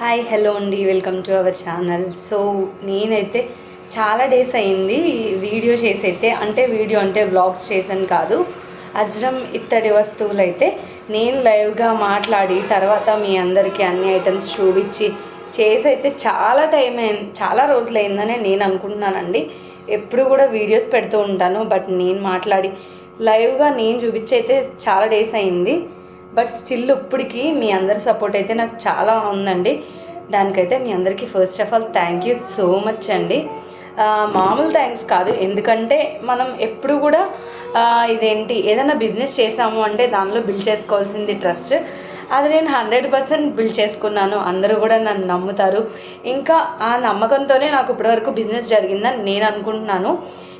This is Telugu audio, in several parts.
హాయ్ హలో అండి. Welcome to our channel. So నేనైతే చాలా డేస్ అయింది వీడియో చేసి అయితే అంటే వీడియో అంటే వ్లాగ్స్ చేశాను కాదు. అజ్రం ఇత్తడి వస్తువులు అయితే నేను లైవ్గా మాట్లాడి తర్వాత మీ అందరికీ అన్ని ఐటమ్స్ చూపించి చేసైతే చాలా టైం అయింది. చాలా రోజులు అయిందని నేను అనుకుంటున్నానండి. ఎప్పుడు కూడా వీడియోస్ పెడుతూ ఉంటాను బట్ నేను మాట్లాడి లైవ్గా నేను చూపించి అయితే చాలా డేస్ అయింది. బట్ స్టిల్ ఇప్పటికీ మీ అందరి సపోర్ట్ అయితే నాకు చాలా ఉందండి. దానికైతే మీ అందరికీ first of all thank you so much అండి. మామూలు థ్యాంక్స్ కాదు. ఎందుకంటే మనం ఎప్పుడు కూడా ఇదేంటి ఏదైనా బిజినెస్ చేసాము అంటే దానిలో బిల్డ్ చేసుకోవాల్సింది ట్రస్ట్. అది నేను హండ్రెడ్ పర్సెంట్ బిల్డ్ చేసుకున్నాను. అందరూ కూడా నన్ను నమ్ముతారు. ఇంకా ఆ నమ్మకంతోనే నాకు ఇప్పటివరకు బిజినెస్ జరిగిందని నేను అనుకుంటున్నాను.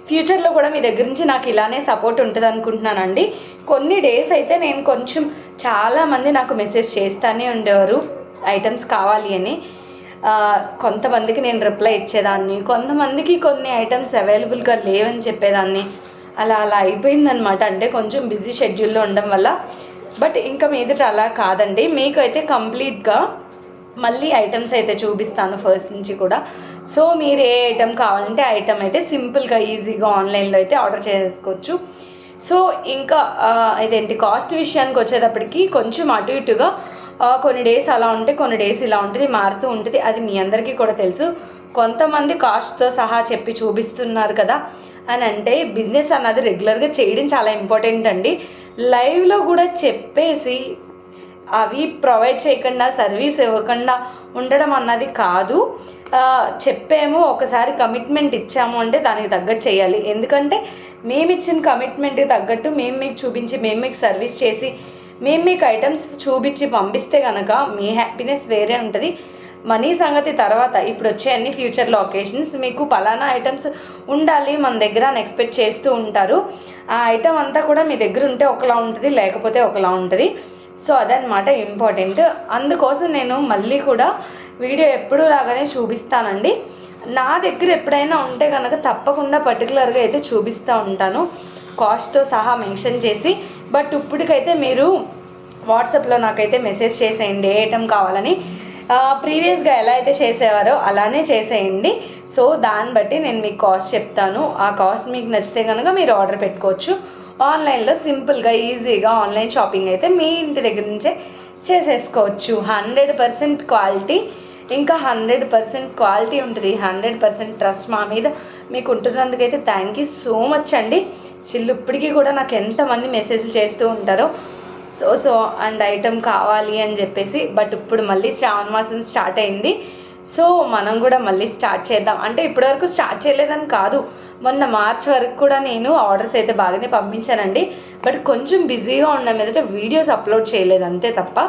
ఫ్యూచర్లో కూడా మీ దగ్గర నుంచి నాకు ఇలానే సపోర్ట్ ఉంటుంది అనుకుంటున్నానండి కొన్ని డేస్ అయితే నేను కొంచెం చాలామంది నాకు మెసేజ్ చేస్తూనే ఉండేవారు ఐటమ్స్ కావాలి అని. కొంతమందికి నేను రిప్లై ఇచ్చేదాన్ని కొంతమందికి కొన్ని ఐటమ్స్ అవైలబుల్గా లేవని చెప్పేదాన్ని. అలా అలా అయిపోయిందనమాట అంటే కొంచెం బిజీ షెడ్యూల్లో ఉండడం వల్ల. బట్ ఇంకా మీదట అలా కాదండి. మీకు అయితే కంప్లీట్గా మళ్ళీ ఐటమ్స్ అయితే చూపిస్తాను ఫస్ట్ నుంచి కూడా. సో మీరు ఏ ఐటెం కావాలంటే ఐటెం అయితే సింపుల్గా ఈజీగా ఆన్లైన్లో అయితే ఆర్డర్ చేసుకోవచ్చు. సో ఇంకా ఇదేంటి కాస్ట్ విషయానికి వచ్చేటప్పటికి కొంచెం అటు ఇటుగా కొన్ని డేస్ అలా ఉంటే కొన్ని డేస్ ఇలా ఉంటుంది మారుతూ ఉంటుంది అది మీ అందరికీ కూడా తెలుసు. కొంతమంది కాస్ట్తో సహా చెప్పి చూపిస్తున్నారు కదా అని అంటే బిజినెస్ అన్నది రెగ్యులర్గా చేయడం చాలా ఇంపార్టెంట్ అండి. లైవ్లో కూడా చెప్పేసి అవి ప్రొవైడ్ చేయకుండా సర్వీస్ ఇవ్వకుండా ఉండడం అన్నది కాదు. చెప్పాము ఒకసారి కమిట్మెంట్ ఇచ్చాము అంటే దానికి తగ్గట్టు చేయాలి. ఎందుకంటే మేము ఇచ్చిన కమిట్మెంట్కి తగ్గట్టు మేము మీకు చూపించి మేము మీకు సర్వీస్ చేసి మేము మీకు ఐటమ్స్ చూపించి పంపిస్తే కనుక మీ హ్యాపీనెస్ వేరే ఉంటుంది. మనీ సంగతి తర్వాత ఇప్పుడు వచ్చే అన్ని ఫ్యూచర్లో ఒకేషన్స్ మీకు పలానా ఐటమ్స్ ఉండాలి మన దగ్గర అని ఎక్స్పెక్ట్ చేస్తూ ఉంటారు. ఆ ఐటమ్ అంతా కూడా మీ దగ్గర ఉంటే ఒకలా ఉంటుంది లేకపోతే ఒకలా ఉంటుంది. సో అదనమాట ఇంపార్టెంట్ అందుకోసం నేను మళ్ళీ కూడా వీడియో ఎప్పుడు లాగానే చూపిస్తానండి. నా దగ్గర ఎప్పుడైనా ఉంటే కనుక తప్పకుండా పర్టికులర్గా అయితే చూపిస్తూ ఉంటాను. కాస్ట్తో సహా మెన్షన్ చేసి బట్ ఇప్పటికైతే మీరు వాట్సాప్లో నాకైతే మెసేజ్ చేసేయండి ఏ ఐటమ్ కావాలని. ప్రీవియస్గా ఎలా అయితే చేసేవారో అలానే చేసేయండి. సో దాన్ని బట్టి నేను మీకు కాస్ట్ చెప్తాను. ఆ కాస్ట్ మీకు నచ్చితే కనుక మీరు ఆర్డర్ పెట్టుకోవచ్చు. ఆన్లైన్లో సింపుల్గా ఈజీగా ఆన్లైన్ షాపింగ్ అయితే మీ ఇంటి దగ్గర నుంచే చేసేసుకోవచ్చు. హండ్రెడ్ పర్సెంట్ క్వాలిటీ ఇంకా హండ్రెడ్ పర్సెంట్ క్వాలిటీ ఉంటుంది. హండ్రెడ్ పర్సెంట్ ట్రస్ట్ మా మీద మీకు ఉంటున్నందుకైతే థ్యాంక్ యూ సో మచ్ అండి. చిల్లు ఇప్పటికీ కూడా నాకు ఎంతమంది మెసేజ్లు చేస్తూ ఉంటారో. సో సో అండ్ ఐటమ్ కావాలి అని చెప్పేసి బట్ ఇప్పుడు మళ్ళీ శ్రావణ మాసం స్టార్ట్ అయింది. సో మనం కూడా మళ్ళీ స్టార్ట్ చేద్దాం. అంటే ఇప్పటివరకు స్టార్ట్ చేయలేదని కాదు. మొన్న మార్చ్ వరకు కూడా నేను ఆర్డర్స్ అయితే బాగానే పంపించానండి. బట్ కొంచెం బిజీగా ఉన్న మీదట వీడియోస్ అప్లోడ్ చేయలేదు అంతే తప్ప.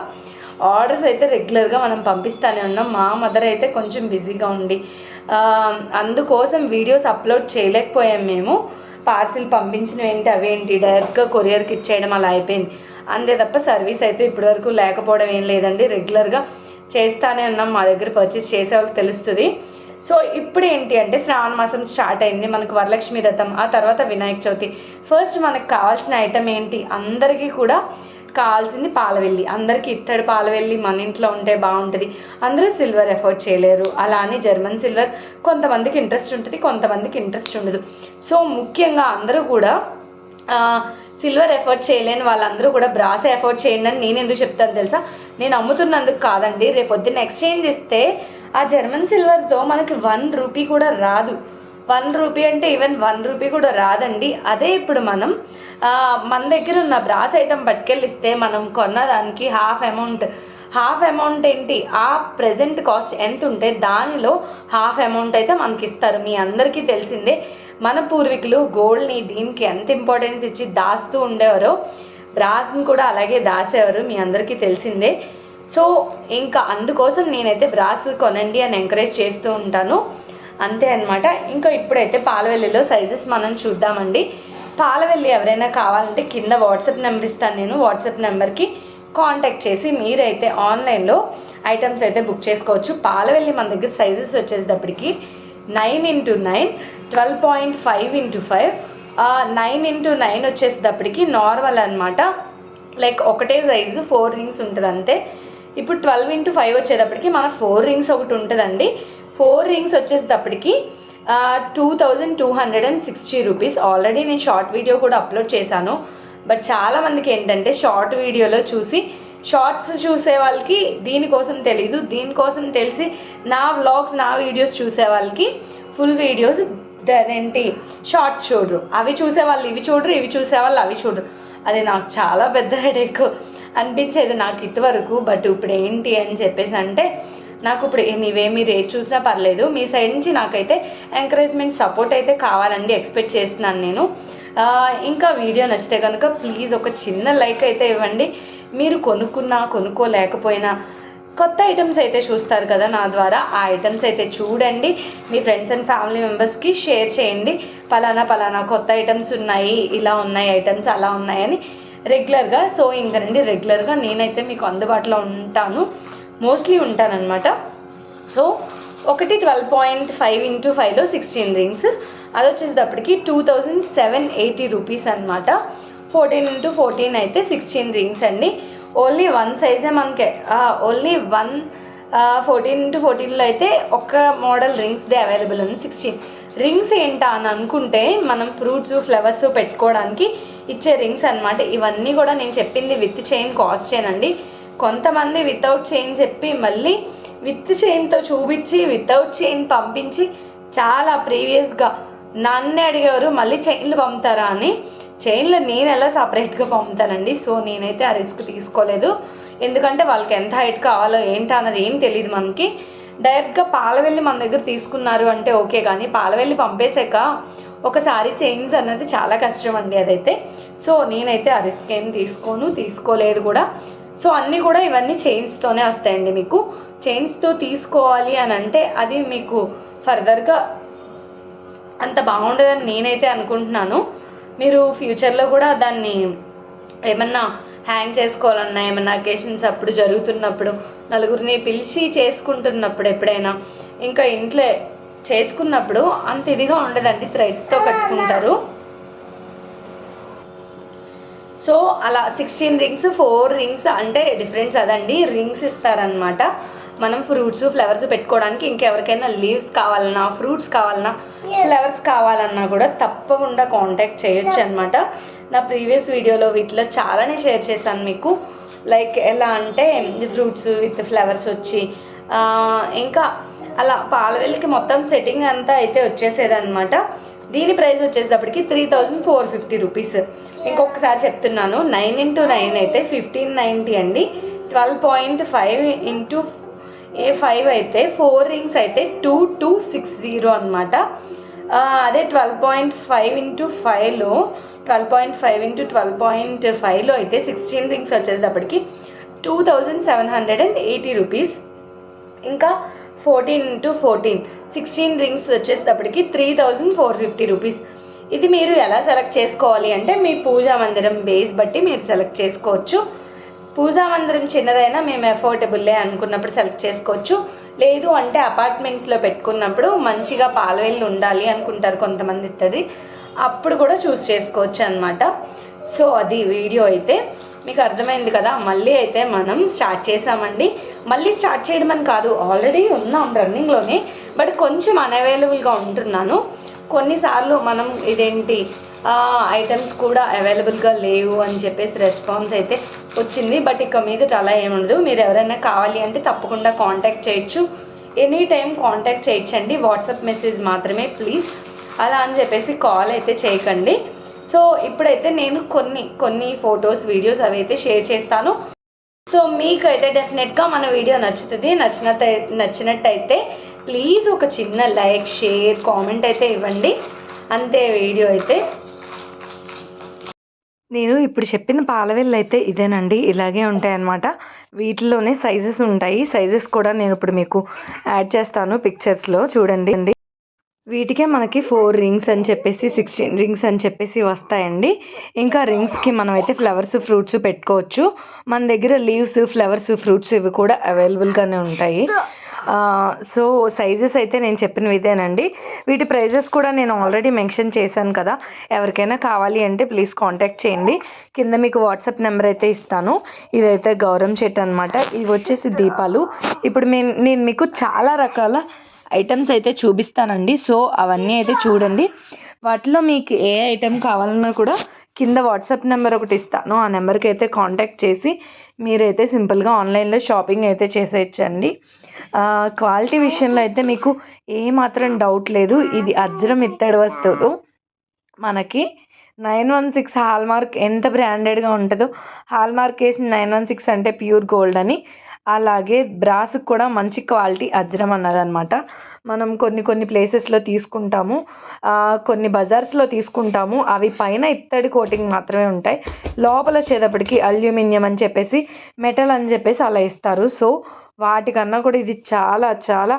ఆర్డర్స్ అయితే రెగ్యులర్గా మనం పంపిస్తూనే ఉన్నాం. మా మదర్ అయితే కొంచెం బిజీగా ఉండి అందుకోసం వీడియోస్ అప్లోడ్ చేయలేకపోయాం మేము. పార్సిల్ పంపించినవి ఏంటి అవేంటి డైరెక్ట్గా కొరియర్కి ఇచ్చేయడం అలా అయిపోయింది. అంతే తప్ప సర్వీస్ అయితే ఇప్పటివరకు లేకపోవడం ఏం లేదండి. రెగ్యులర్గా చేస్తానే ఉన్నాం. మా దగ్గర పర్చేస్ చేసే వాళ్ళకి తెలుస్తుంది. సో ఇప్పుడు ఏంటి అంటే శ్రావణ మాసం స్టార్ట్ అయింది. మనకు వరలక్ష్మి రథం ఆ తర్వాత వినాయక చవితి. ఫస్ట్ మనకు కావాల్సిన ఐటమ్ ఏంటి? అందరికీ కూడా కావాల్సింది పాలవెల్లి. అందరికీ ఇత్తడి పాలవెల్లి మన ఇంట్లో ఉంటే బాగుంటుంది. అందరూ సిల్వర్ ఎఫోర్డ్ చేయలేరు. అలా అని జర్మన్ సిల్వర్ కొంతమందికి ఇంట్రెస్ట్ ఉంటుంది కొంతమందికి ఇంట్రెస్ట్ ఉండదు. సో ముఖ్యంగా అందరూ కూడా సిల్వర్ ఎఫర్ట్ చేయలేని వాళ్ళందరూ కూడా బ్రాస్ ఎఫర్ట్ చేయండి అని నేను ఎందుకు చెప్తాను తెలుసా? నేను అమ్ముతున్నందుకు కాదండి. రేపు ఎక్స్చేంజ్ ఇస్తే ఆ జర్మన్ సిల్వర్తో మనకి వన్ రూపీ కూడా రాదు. వన్ రూపీ అంటే ఈవెన్ వన్ రూపీ కూడా రాదండి. అదే ఇప్పుడు మనం మన దగ్గర ఉన్న బ్రాస్ ఐటమ్ పట్టుకెళ్ళిస్తే మనం కొన్న దానికి హాఫ్ అమౌంట్. హాఫ్ అమౌంట్ ఏంటి? ఆ ప్రెజెంట్ కాస్ట్ ఎంత ఉంటే దానిలో హాఫ్ అమౌంట్ అయితే మనకి ఇస్తారు మీ అందరికీ తెలిసిందే మన పూర్వీకులు గోల్డ్ని దీనికి ఎంత ఇంపార్టెన్స్ ఇచ్చి దాస్తూ ఉండేవారో బ్రాస్ని కూడా అలాగే దాసేవారు మీ అందరికీ తెలిసిందే. సో ఇంకా అందుకోసం నేనైతే బ్రాస్ కొనండి అని ఎంకరేజ్ చేస్తూ ఉంటాను. అంతే అనమాట ఇంకా ఇప్పుడైతే పాలవెల్లిలో సైజెస్ మనం చూద్దామండి. పాలవెల్లి ఎవరైనా కావాలంటే కింద వాట్సాప్ నెంబర్ ఇస్తాను నేను. వాట్సాప్ నెంబర్కి కాంటాక్ట్ చేసి మీరైతే ఆన్లైన్లో ఐటమ్స్ అయితే బుక్ చేసుకోవచ్చు. పాలవెల్లి మన దగ్గర సైజెస్ వచ్చేటప్పటికి nine into nine twelve point five into five nine into nine వచ్చేసేటప్పటికి నార్మల్ అనమాట లైక్ ఒకటే సైజు ఫోర్ రింగ్స్ ఉంటుంది అంతే ఇప్పుడు ట్వెల్వ్ ఇంటూ ఫైవ్ వచ్చేటప్పటికి మన ఫోర్ రింగ్స్ ఒకటి ఉంటుందండి. ఫోర్ రింగ్స్ వచ్చేటప్పటికి two thousand two hundred and sixty rupees already నేను షార్ట్ వీడియో కూడా అప్లోడ్ చేశాను. బట్ చాలామందికి ఏంటంటే షార్ట్ వీడియోలో చూసి షార్ట్స్ చూసే వాళ్ళకి దీనికోసం తెలీదు. దీనికోసం తెలిసి నా వ్లాగ్స్ నా వీడియోస్ చూసే వాళ్ళకి ఫుల్ వీడియోస్ అదేంటి? షార్ట్స్ చూడరు. అవి చూసే వాళ్ళు ఇవి చూడరు ఇవి చూసే వాళ్ళు అవి చూడరు. అది నాకు చాలా పెద్ద హెడేక్ అనిపించేది నాకు ఇంతవరకు బట్ ఇప్పుడు ఏంటి అని చెప్పేసి అంటే నాకు ఇప్పుడు నీవే మీరు ఏది చూసినా పర్లేదు. మీ సైడ్ నుంచి నాకైతే ఎంకరేజ్మెంట్ సపోర్ట్ అయితే కావాలండి. ఎక్స్పెక్ట్ చేస్తున్నాను నేను. ఇంకా వీడియో నచ్చితే కనుక ప్లీజ్ ఒక చిన్న లైక్ అయితే ఇవ్వండి. మీరు కొనుక్కున్నా కొనుక్కోలేకపోయినా కొత్త ఐటమ్స్ అయితే చూస్తారు కదా నా ద్వారా. ఆ ఐటమ్స్ అయితే చూడండి. మీ ఫ్రెండ్స్ అండ్ ఫ్యామిలీ మెంబర్స్కి షేర్ చేయండి. పలానా పలానా కొత్త ఐటమ్స్ ఉన్నాయి. ఇలా ఉన్నాయి ఐటమ్స్ అలా ఉన్నాయని రెగ్యులర్గా సో ఇంకనండి రెగ్యులర్గా నేనైతే మీకు అందుబాటులో ఉంటాను. మోస్ట్లీ ఉంటానన్నమాట. సో ఒకటి ట్వెల్వ్ పాయింట్ ఫైవ్ ఇంటూ ఫైవ్లో సిక్స్టీన్ రింగ్స్ అది వచ్చేటప్పటికి two thousand seven eighty rupees అనమాట ఫోర్టీన్ ఇంటూ ఫోర్టీన్ అయితే సిక్స్టీన్ రింగ్స్ అండి. ఓన్లీ వన్ సైజే మనకి ఓన్లీ వన్ ఫోర్టీన్ ఇంటూ ఫోర్టీన్లో అయితే ఒక్క మోడల్ రింగ్స్దే అవైలబుల్ ఉంది సిక్స్టీన్ రింగ్స్ ఏంటా అని అనుకుంటే మనం ఫ్రూట్స్ ఫ్లవర్స్ పెట్టుకోవడానికి ఇచ్చే రింగ్స్ అన్నమాట. ఇవన్నీ కూడా నేను చెప్పింది విత్ చైన్ కాస్ట్ చైన్ అండి. కొంతమంది వితౌట్ చైన్ చెప్పి మళ్ళీ విత్ చైన్తో చూపించి వితౌట్ చైన్ పంపించి చాలా ప్రీవియస్గా నన్నే అడిగేవారు మళ్ళీ చైన్లు పంపుతారా అని. చైన్లు నేను ఎలా సపరేట్గా పంపుతానండి? సో నేనైతే ఆ రిస్క్ తీసుకోలేదు. ఎందుకంటే వాళ్ళకి ఎంత హైట్ కావాలో ఏంటి అన్నది ఏం తెలియదు మనకి. డైరెక్ట్గా పాలవెల్లి మన దగ్గర తీసుకున్నారు అంటే ఓకే కానీ పాలవెల్లి పంపేశాక ఒకసారి చైన్స్ అన్నది చాలా కష్టం అండి అదైతే. సో నేనైతే ఆ రిస్క్ ఏం తీసుకోను తీసుకోలేదు కూడా. సో అన్నీ కూడా ఇవన్నీ చైన్స్తోనే వస్తాయండి మీకు. చైన్స్తో తీసుకోవాలి అని అంటే అది మీకు ఫర్దర్గా అంత బాగుండదని నేనైతే అనుకుంటున్నాను. మీరు ఫ్యూచర్లో కూడా దాన్ని ఏమన్నా హ్యాంగ్ చేసుకోవాలన్నా ఏమన్నా అకేషన్స్ అప్పుడు జరుగుతున్నప్పుడు నలుగురిని పిలిచి చేసుకుంటున్నప్పుడు ఎప్పుడైనా ఇంకా ఇంట్లో చేసుకున్నప్పుడు అంత ఇదిగా ఉండదండి థ్రెడ్స్తో కట్టుకుంటారు. సో అలా సిక్స్టీన్ రింగ్స్ ఫోర్ రింగ్స్ అంటే డిఫరెన్స్ అదండి. రింగ్స్ ఇస్తారనమాట మనం ఫ్రూట్స్ ఫ్లవర్స్ పెట్టుకోవడానికి ఇంకెవరికైనా లీవ్స్ కావాలన్నా ఫ్రూట్స్ కావాలన్నా ఫ్లవర్స్ కావాలన్నా కూడా తప్పకుండా కాంటాక్ట్ చేయొచ్చు అనమాట నా ప్రీవియస్ వీడియోలో వీటిలో చాలానే షేర్ చేశాను మీకు. లైక్ ఎలా అంటే ఫ్రూట్స్ విత్ ఫ్లవర్స్ వచ్చి ఇంకా అలా పాలవెల్లికి మొత్తం సెట్టింగ్ అంతా అయితే వచ్చేసేదన్నమాట. దీని ప్రైస్ వచ్చేటప్పటికి three thousand four fifty rupees ఇంకొకసారి చెప్తున్నాను నైన్ ఇంటూ నైన్ అయితే ఫిఫ్టీన్ నైంటీ అండి. Twelve point five into a five అయితే ఫోర్ రింగ్స్ అయితే టూ టూ సిక్స్ జీరో అనమాట అదే ట్వెల్వ్ పాయింట్ ఫైవ్ ఇంటూ ఫైవ్లో twelve point five into twelve point five అయితే సిక్స్టీన్ రింగ్స్ వచ్చేటప్పటికి two thousand seven hundred and eighty rupees ఇంకా fourteen into fourteen sixteen rings వచ్చేటప్పటికి three thousand four fifty rupees ఇది మీరు ఎలా సెలెక్ట్ చేసుకోవాలి అంటే మీ పూజా మందిరం బేస్ బట్టి మీరు సెలెక్ట్ చేసుకోవచ్చు. పూజా మందిరం చిన్నదైనా మేము అఫోర్డబుల్లే అనుకున్నప్పుడు సెలెక్ట్ చేసుకోవచ్చు. లేదు అంటే అపార్ట్మెంట్స్లో పెట్టుకున్నప్పుడు మంచిగా పాలవేళ్ళు ఉండాలి అనుకుంటారు కొంతమంది ఇత్తడి. అప్పుడు కూడా చూస్ చేసుకోవచ్చు అనమాట సో అది వీడియో అయితే మీకు అర్థమైంది కదా. మళ్ళీ అయితే మనం స్టార్ట్ చేసామండి. మళ్ళీ స్టార్ట్ చేయడం అని కాదు ఆల్రెడీ ఉన్నాం రన్నింగ్లోనే బట్ కొంచెం అన్అవైలబుల్గా ఉంటున్నాను. కొన్నిసార్లు మనం ఇదేంటి ఐటమ్స్ కూడా అవైలబుల్గా లేవు అని చెప్పేసి రెస్పాన్స్ అయితే వచ్చింది. బట్ ఇక మీదట అలా ఏముండదు మీరు ఎవరైనా కావాలి అంటే తప్పకుండా కాంటాక్ట్ చేయొచ్చు. ఎనీ టైం కాంటాక్ట్ చేయొచ్చండి. వాట్సాప్ మెసేజ్ మాత్రమే ప్లీజ్ అలా అని చెప్పేసి కాల్ అయితే చేయకండి. సో ఇప్పుడైతే నేను కొన్ని కొన్ని ఫొటోస్ వీడియోస్ అవి అయితే షేర్ చేస్తాను. సో మీకు అయితే డెఫినెట్గా మన వీడియో నచ్చుతుంది. నచ్చినట్టు నచ్చినట్టయితే ప్లీజ్ ఒక చిన్న లైక్ షేర్ కామెంట్ అయితే ఇవ్వండి. అంతే వీడియో అయితే. నేను ఇప్పుడు చెప్పిన పాలవెల్లు అయితే ఇదేనండి. ఇలాగే ఉంటాయన్నమాట. వీటిలోనే సైజెస్ ఉంటాయి. సైజెస్ కూడా నేను ఇప్పుడు మీకు యాడ్ చేస్తాను పిక్చర్స్లో. చూడండి. అండి వీటికే మనకి ఫోర్ రింగ్స్ అని చెప్పేసి సిక్స్టీన్ రింగ్స్ అని చెప్పేసి వస్తాయండి. ఇంకా రింగ్స్కి మనం అయితే ఫ్లవర్స్ ఫ్రూట్స్ పెట్టుకోవచ్చు. మన దగ్గర లీవ్స్ ఫ్లవర్స్ ఫ్రూట్స్ ఇవి కూడా అవైలబుల్గానే ఉంటాయి. సో సైజెస్ అయితే నేను చెప్పినవి ఇదేనండి. వీటి ప్రైజెస్ కూడా నేను ఆల్రెడీ మెన్షన్ చేశాను కదా. ఎవరికైనా కావాలి అంటే ప్లీజ్ కాంటాక్ట్ చేయండి. కింద మీకు వాట్సాప్ నెంబర్ అయితే ఇస్తాను. ఇదైతే గౌరవం చెట్టు అనమాట ఇవి వచ్చేసి దీపాలు. ఇప్పుడు నేను నేను మీకు చాలా రకాల ఐటమ్స్ అయితే చూపిస్తానండి. సో అవన్నీ అయితే చూడండి. వాటిలో మీకు ఏ ఐటెం కావాలన్నా కూడా కింద వాట్సాప్ నెంబర్ ఒకటి ఇస్తాను. ఆ నెంబర్కి అయితే కాంటాక్ట్ చేసి మీరైతే సింపుల్గా ఆన్లైన్లో షాపింగ్ అయితే చేసేయచ్చండి. క్వాలిటీ విషయంలో అయితే మీకు ఏమాత్రం డౌట్ లేదు. ఇది అజ్రం ఇత్తడి వస్తువులు మనకి నైన్ వన్ సిక్స్ హాల్మార్క్ ఎంత బ్రాండెడ్గా ఉంటుందో హాల్మార్క్ వేసి నైన్ వన్ సిక్స్ అంటే ప్యూర్ గోల్డ్ అని. అలాగే బ్రాస్కి కూడా మంచి క్వాలిటీ అజ్రం అన్నదనమాట మనం కొన్ని కొన్ని ప్లేసెస్లో తీసుకుంటాము. కొన్ని బజార్స్లో తీసుకుంటాము. అవి పైన ఇత్తడి కోటింగ్ మాత్రమే ఉంటాయి. లోపల వచ్చేటప్పటికి అల్యూమినియం అని చెప్పేసి మెటల్ అని చెప్పేసి అలా ఇస్తారు. సో వాటికన్నా కూడా ఇది చాలా చాలా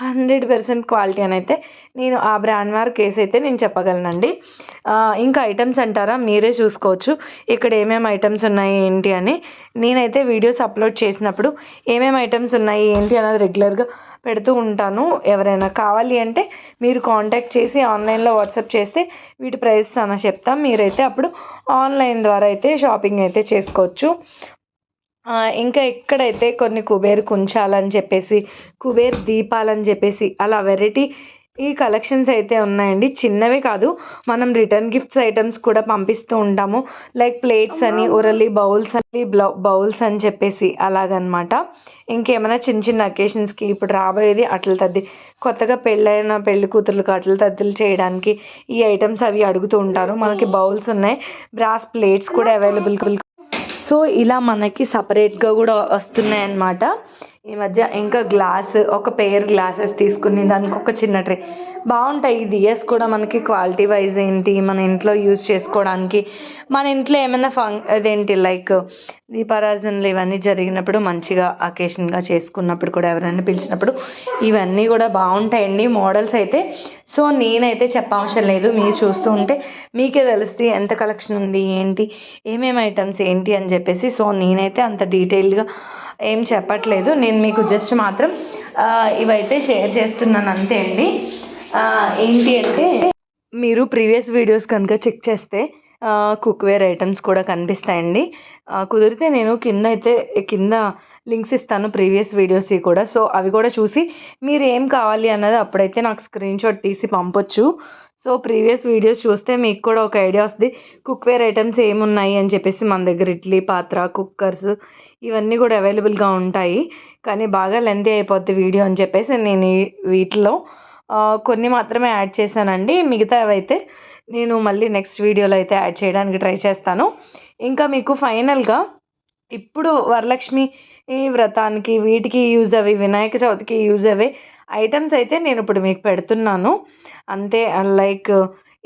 హండ్రెడ్ పర్సెంట్ క్వాలిటీ అని అయితే నేను ఆ బ్రాండ్ మార్క్ కేసు అయితే నేను చెప్పగలనండి. ఇంకా ఐటమ్స్ అంటారా? మీరే చూసుకోవచ్చు. ఇక్కడ ఏమేమి ఐటమ్స్ ఉన్నాయి ఏంటి అని. నేనైతే వీడియోస్ అప్లోడ్ చేసినప్పుడు ఏమేమి ఐటమ్స్ ఉన్నాయి ఏంటి అన్నది రెగ్యులర్గా పెడుతూ ఉంటాను. ఎవరైనా కావాలి అంటే మీరు కాంటాక్ట్ చేసి ఆన్లైన్లో వాట్సాప్ చేస్తే వీటి ప్రైస్ అన్న చెప్తాం. మీరైతే అప్పుడు ఆన్లైన్ ద్వారా అయితే షాపింగ్ అయితే చేసుకోవచ్చు. ఇంకా ఎక్కడైతే కొన్ని కుబేర్ కుంచాలని చెప్పేసి కుబేర్ దీపాలని చెప్పేసి అలా వెరైటీ ఈ కలెక్షన్స్ అయితే ఉన్నాయండి. చిన్నవి కాదు మనం రిటర్న్ గిఫ్ట్స్ ఐటమ్స్ కూడా పంపిస్తూ ఉంటాము. లైక్ ప్లేట్స్ అని ఉరలి బౌల్స్ అని బౌల్స్ అని చెప్పేసి అలాగనమాట. ఇంకేమైనా చిన్న చిన్న అకేషన్స్కి ఇప్పుడు రాబోయేది అట్ల తద్ది కొత్తగా పెళ్ళైన పెళ్ళి కూతుర్లకు అట్ల తద్దులు చేయడానికి ఈ ఐటమ్స్ అవి అడుగుతూ ఉంటారు. మనకి బౌల్స్ ఉన్నాయి. బ్రాస్ ప్లేట్స్ కూడా అవైలబుల్ సో ఇలా మనకి సపరేట్గా కూడా వస్తున్నాయి అన్నమాట ఈ మధ్య ఇంకా గ్లాస్ ఒక పెయిర్ గ్లాసెస్ తీసుకుని దానికి ఒక చిన్న ట్రే బాగుంటాయి ఈ దియస్ కూడా మనకి క్వాలిటీ వైజ్ ఏంటి మన ఇంట్లో యూజ్ చేసుకోవడానికి. మన ఇంట్లో ఏమైనా ఫంక్ అదేంటి లైక్ దీపారాజనలు ఇవన్నీ జరిగినప్పుడు మంచిగా అకేషన్గా చేసుకున్నప్పుడు కూడా ఎవరైనా పిలిచినప్పుడు ఇవన్నీ కూడా బాగుంటాయండి మోడల్స్ అయితే. సో నేనైతే చెప్పవసరం లేదు. మీరు చూస్తూ ఉంటే మీకే తెలుస్తుంది ఎంత కలెక్షన్ ఉంది ఏంటి ఏమేమి ఐటమ్స్ ఏంటి అని చెప్పేసి. సో నేనైతే అంత డీటెయిల్గా ఏం చెప్పట్లేదు. నేను మీకు జస్ట్ మాత్రం ఇవైతే షేర్ చేస్తున్నాను అంతే అండి. ఏంటి అంటే మీరు ప్రీవియస్ వీడియోస్ కనుక చెక్ చేస్తే కుక్వేర్ ఐటమ్స్ కూడా కనిపిస్తాయండి. కుదిరితే నేను కింద అయితే కింద లింక్స్ ఇస్తాను ప్రీవియస్ వీడియోస్కి కూడా. సో అవి కూడా చూసి మీరు ఏం కావాలి అన్నది అప్పుడైతే నాకు స్క్రీన్ షాట్ తీసి పంపొచ్చు. సో ప్రీవియస్ వీడియోస్ చూస్తే మీకు కూడా ఒక ఐడియా వస్తుంది. కుక్వేర్ ఐటమ్స్ ఏమున్నాయి అని చెప్పేసి మన దగ్గర ఇడ్లీ పాత్ర కుక్కర్స్ ఇవన్నీ కూడా అవైలబుల్గా ఉంటాయి. కానీ బాగా లెంతీ అయిపోద్ది వీడియో అని చెప్పేసి నేను వీటిలో కొన్ని మాత్రమే యాడ్ చేశానండి. మిగతావైతే నేను మళ్ళీ నెక్స్ట్ వీడియోలో అయితే యాడ్ చేయడానికి ట్రై చేస్తాను. ఇంకా మీకు ఫైనల్గా ఇప్పుడు వరలక్ష్మి వ్రతానికి వీటికి యూజ్ అవి వినాయక చవితికి యూజ్ అవే ఐటమ్స్ అయితే నేను ఇప్పుడు మీకు పెడుతున్నాను. అంతే లైక్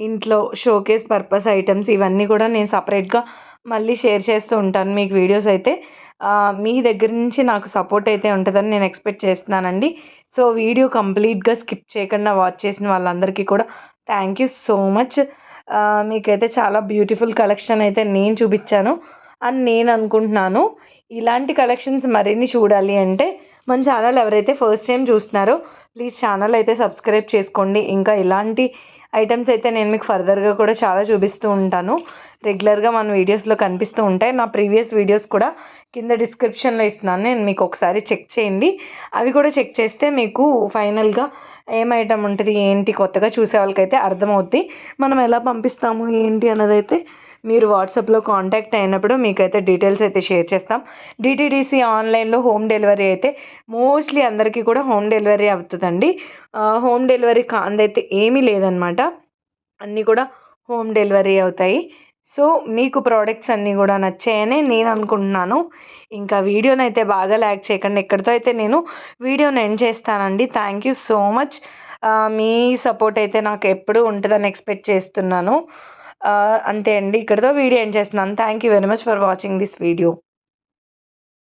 ఇంట్లో షోకేస్ పర్పస్ ఐటమ్స్ ఇవన్నీ కూడా నేను సపరేట్గా మళ్ళీ షేర్ చేస్తూ ఉంటాను మీకు వీడియోస్ అయితే. మీ దగ్గర నుంచి నాకు సపోర్ట్ అయితే ఉంటుందని నేను ఎక్స్పెక్ట్ చేస్తున్నానండి. సో వీడియో కంప్లీట్గా స్కిప్ చేయకుండా వాచ్ చేసిన వాళ్ళందరికీ కూడా థ్యాంక్ యూ సో మచ్ మీకైతే చాలా బ్యూటిఫుల్ కలెక్షన్ అయితే నేను చూపించాను. అని నేను అనుకుంటున్నాను ఇలాంటి కలెక్షన్స్ మరిన్ని చూడాలి అంటే మన ఛానల్ ఎవరైతే ఫస్ట్ టైం చూస్తున్నారో ప్లీజ్ ఛానల్ అయితే సబ్స్క్రైబ్ చేసుకోండి. ఇంకా ఇలాంటి ఐటమ్స్ అయితే నేను మీకు ఫర్దర్గా కూడా చాలా చూపిస్తూ ఉంటాను. రెగ్యులర్గా మన వీడియోస్లో కనిపిస్తూ ఉంటాయి. నా ప్రీవియస్ వీడియోస్ కూడా కింద డిస్క్రిప్షన్లో ఇస్తున్నాను. నేను మీకు ఒకసారి చెక్ చేయండి. అవి కూడా చెక్ చేస్తే మీకు ఫైనల్గా ఏం ఐటమ్ ఉంటుంది ఏంటి కొత్తగా చూసే వాళ్ళకైతే అర్థమవుద్ది. మనం ఎలా పంపిస్తాము ఏంటి అన్నదైతే మీరు వాట్సాప్లో కాంటాక్ట్ అయినప్పుడు మీకైతే డీటెయిల్స్ అయితే షేర్ చేస్తాం. డిటీడీసీ ఆన్లైన్లో హోమ్ డెలివరీ అయితే మోస్ట్లీ అందరికీ కూడా హోమ్ డెలివరీ అవుతుందండి. హోమ్ డెలివరీ కాందైతే ఏమీ లేదనమాట. అన్నీ కూడా హోమ్ డెలివరీ అవుతాయి. సో మీకు ప్రోడక్ట్స్ అన్నీ కూడా నచ్చాయని నేను అనుకుంటున్నాను. ఇంకా వీడియోని అయితే బాగా ల్యాక్ చేయకండి. ఎక్కడితో అయితే నేను వీడియోని ఎండ్ చేస్తానండి. Thank you so much. Me support అయితే నాకు ఎప్పుడు ఉంటుందని ఎక్స్పెక్ట్ చేస్తున్నాను. అంతే అండి. ఇక్కడితో వీడియో ఎండ్ చేస్తున్నాను. Thank you very much for watching this video